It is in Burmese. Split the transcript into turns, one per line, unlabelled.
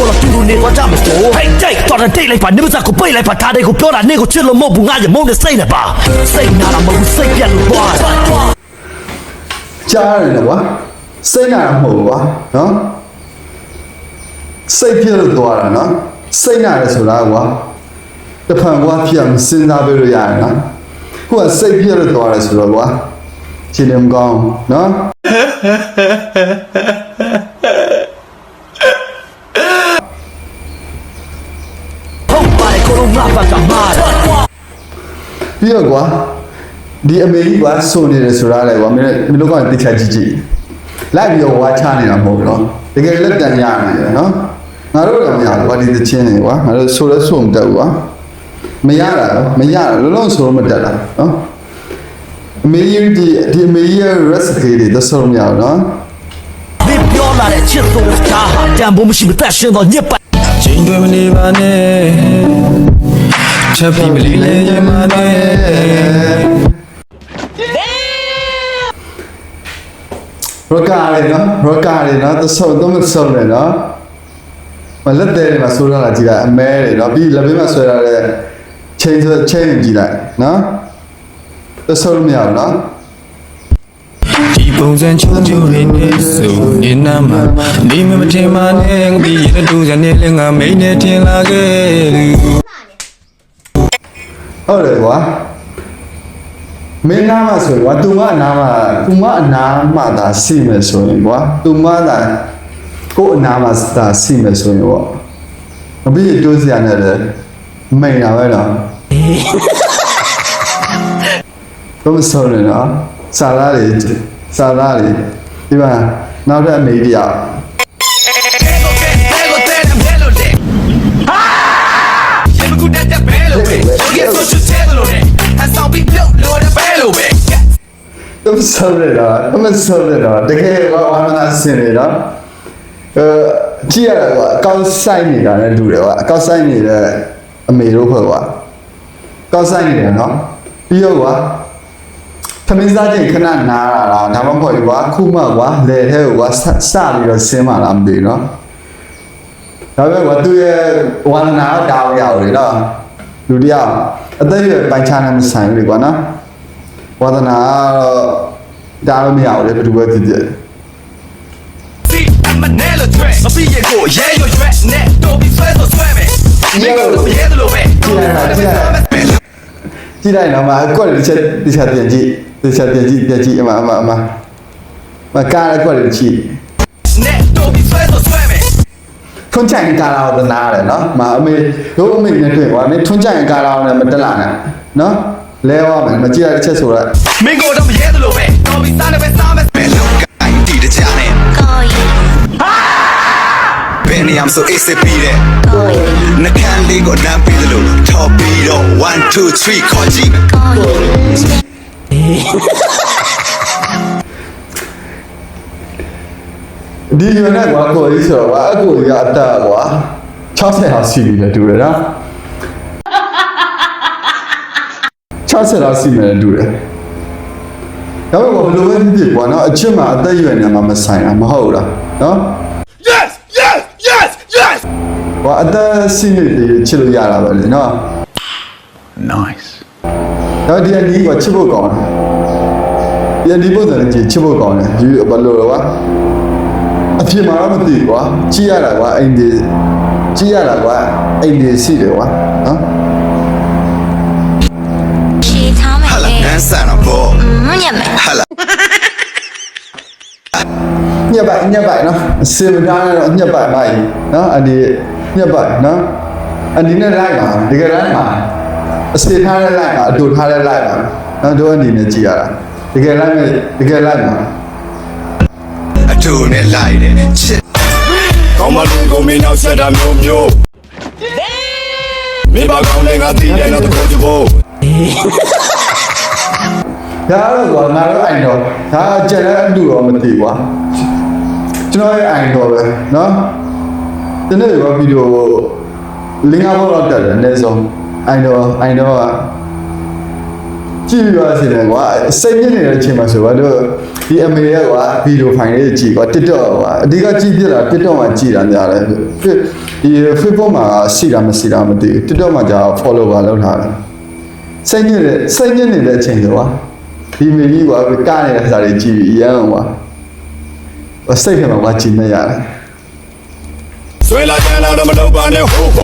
တော့တူတူနေသွားကြမစို့ဟိတ်တိတ်တော်တဲ့တိတ်လိုက်ပါနေမစကိုပိတ်လိုက်ပါဒါတွေကိုပြောတာနေကိုချစ်လို့မဟုတ်ဘူးငါရမုန်းနဲ့စိတ်နဲ့ပါစိတ်နာတာမဟုတ်ဘူးစိတ်ပြက်လို့သွား
ကြားရတယ်ကွာစိတ်နာတာမဟုတ်ဘူးကွာနော်စိတ်ပြည့်လို့သွားတာနော်စိတ်နာတယ်ဆိုတာကွာတစ်ဖန်ကွာဖြစ်အောင်စဉ်းစားပေးလို့ရတယ်နော်ခုကစိတ်ပြည့်လို့သွားတယ်ဆိုတော့ကွာခြေလည်းမကောင်းဘူးနော်
ဟု တ်ပါတယ်ကိုလုံးငါဘက်ကမာတယ်
ပြီးတော့ကွာဒီအမေကြီးကွာဆိုနေတယ်ဆိုတာလေကွာမင်းမင်းတို့ကတိချာကြည့်ကြည့်လိုက်ပြီးတော့ဝါချနေတာမဟုတ်ဘူးနော်တကယ်လက်တန်ရနေတယ်နော်ငါတို့လည်းမရဘူးကွာဒီသချင်းတွေကွာငါတို့ဆိုလဲဆိုမတက်ဘူးကွာမရတာနော်မရတာလုံးလုံးဆိုလို့မတက်တာနော်အမေကြီးဒီဒီအမေကြီးရဲ့ recipe တွေသဆုံးမရဘူးနော်
ဒီပြောလာတဲ့ချစ်ဆုံးကားဟာတန်ဖို့မရှိမသက်ရှင်တော့ညစ်ပတ်
ချိန်တွေမနေပါနဲ့ ချက်ပြီးမလီလဲရမနဲ့
ရကားလေနော်ရကားလေနော်သဆုံးတော့မဆုံးလေနော်မလက်သေးတယ်မှာဆိုရတာကြည့်လိုက်အမဲလေနော်ပြီးလက်ဘေးမှာဆွဲရတဲ့ချိန်ဆိုချိန်ကြည့်လိုက်နော်သဆုံးမရဘူးနော်
ဒီပုံစံချိုးချိုးရင်းနေဆိုနေနာမှာနေမမထင်ပါနဲ့ဒီရတူစနေလငါမိန်နဲ့ထင်လာခဲ့လူ
ဟုတ်တယ်ကွာမင်းနာမဆိုရင်ကွာသူမအနာမသူမအနာမသာစီမယ်ဆိုရင်ကွာသူမသာကိုယ်အနာမသာစီမယ်ဆိုရင်ပေါ့အပြီးတိုးစရာနဲ့လေမိန်တာပဲနော်တော့မဆုံးနေနော်စာသားတွေစာသားတွေဒီမှာနောက်ထပ်အမေတ ရားတော့မဆုံးနေတော့တော့မဆုံးနေတော့တကယ်ကွာဝါမနာစင်နေတော့အဲကြည့်ရတာကွာအကောက်ဆိုင်နေတာနဲ့တူတယ်ကွာအကောက်ဆိုင်နေတဲ့အမေတို့ဖွဲ့ကွာကောက်ဆိုင်နေတယ်နော်ပြီးတော့ကွာသမင်းစားချိန်ခဏနားလာတာဒါမှမဟုတ်ကွာခုမှကွာလေထဲကိုကွာစစပြီးတော့ဆင်းမှလာမသိဘူးနော်ဒါပေမဲ့ကွာသူရဲ့ဝါနာတားရအောင်လေနော်လူတယောက်အသက်ရွယ်ပိုင်ချနဲ့မဆိုင်ဘူးလေကွာနော် ဝါသနာကတော့ဒါတော့မရဘူးလေဘယ်သူပဲဖြစ်ဖြစ်
I'm a nail dress မပြီးရင်ကိုရဲရွရွနဲ့တော့ပြီးဆွဲဆိုဆွဲမယ်မင်းကတော့ရဲတယ်လို့ပဲ
ကြည့်လိုက်ပါကြည့်လိုက်ကြည့်လိုက်တော့မအကွက်တစ်ချက်တစ်ချက်ပြန်ကြည့်တစ်ချက်ပြန်ကြည့်ပြန်ကြည့်အမအမအမမကားအကွက်တစ်ကြည့်
နဲ့တော့ပြီးဆွဲဆိုဆွဲမယ်
ထွန်းချိုင်ကားလာတော့နားတယ်နော်မအမေတို့အမေနဲ့တွေ့ကွာမင်းထွန်းချိုင်ကားလာတော့လည်းမတက်လာနဲ့နော် လဲသွားမယ်မကြည့်ရတဲ့ချက်ဆိုတော့
မင်းကတော့ရဲတယ်လို့ပဲတော့ပြီးစားနေပဲစားမယ်ဘယ်လိုကိုင်းတီးတဲ့ချာနဲ့ဘယ်နေရာမဆို ACP တဲ့နှကန်းလေးကိုနမ်းပြီးသလိုထော်ပြီးတော့1 2 3ခေါ်ကြည့်မယ်
ဒီရွယ်နဲ့ကွာကိုကြီးဆိုတော့ကွာအကိုကြီးကအတက်ကွာ60လောက်စီပြီလေတူတယ်နော် 60လောက်စီမယ်တူတယ်ဒါပေမဲ့ဘယ်လိုပဲဖြစ်ဖြစ်ကွာနော်အချစ်မှာအသက်အရွယ်နဲ့မှမဆိုင်တာမဟုတ်လားနော်
Yes yes yes yes
ဟောအသက်စီနေတယ်ချစ်လို့ရတာပဲလေနော်
Nice
တော့ဒီအနီးကချစ်ဖို့ကောင်းတယ်ဒီအနီးပုံစံနဲ့ကြည့်ချစ်ဖို့ကောင်းတယ်ယူဘယ်လိုလဲကွာအဖြစ်မှာတော့မသိဘူးကွာကြည့်ရတာကွာအိမ်ဒီကြည့်ရတာကွာအိမ်ဒီစီတယ်ကွာနော်
ရှည်ထားမယ်
ဟာလာ
င
န်းဆန်တော့ဘော
မညက်မယ်
ဟာလာ
ညက်ပိုက်ညက်ပိုက်နော်အစင်မသားနဲ့တော့ညက်ပိုက်ပိုက်နော်အဒီညက်ပိုက်နော်အဒီနဲ့လိုက်ပါတကယ်လိုက်ပါအစင်ထားတဲ့လိုက်ပါအတူထားတဲ့လိုက်ပါနော်တို့အနေနဲ့ကြည်ရတာတကယ်လိုက်မယ်တကယ်လိုက်ပါ
အတူနဲ့လိုက်တယ်ချစ်ကောင်းမလို့ကိုမင်းနောက်ဆက်တာမျိုးမျိုး Viva con negativo, no te preocupes. တည်တယ်တော့တကူတကူ
ဒါတော့ကွာငါတို့အိုင်တော့ဒါကြက်တဲ့အတူတော့မသိကွာကျွန်တော်ရဲ့အိုင်တော့ပဲနော်ဒီနေ့ရောဗီဒီယိုလင်းကားဘောတော့တက်တယ်အနည်းဆုံးအိုင်တော့အိုင်တော့ကကြည့်ပြီးတော့စီတယ်ကွာစိတ်ညစ်နေတဲ့အချိန်မှာဆိုတော့တို့ဒီအမေရဲ့ကွာဗီဒီယိုဖိုင်လေးကြည့်ကွာ TikTok ကွာအဓိကကြည့်ပြတာ TikTok မှာကြည့်တာများတယ်ဖြစ်ဒီ Facebook မှာရှိတာမရှိတာမသိဘူး TikTok မှာကြာ follow ပါလောက်ထားတယ် စိတ်ညစ်တဲ့စိတ်ညစ်နေတဲ့အချိန်ဆိုကွာဒီမေကြီးကွာကားနေတဲ့ခါလေးကြည့်ပြီးရမ်းကွာစိတ်ထဲမှာကွာကြည့်နေရတယ်
ဆွဲလာကြလာတော့မတော့ပါနဲ့ဟိုး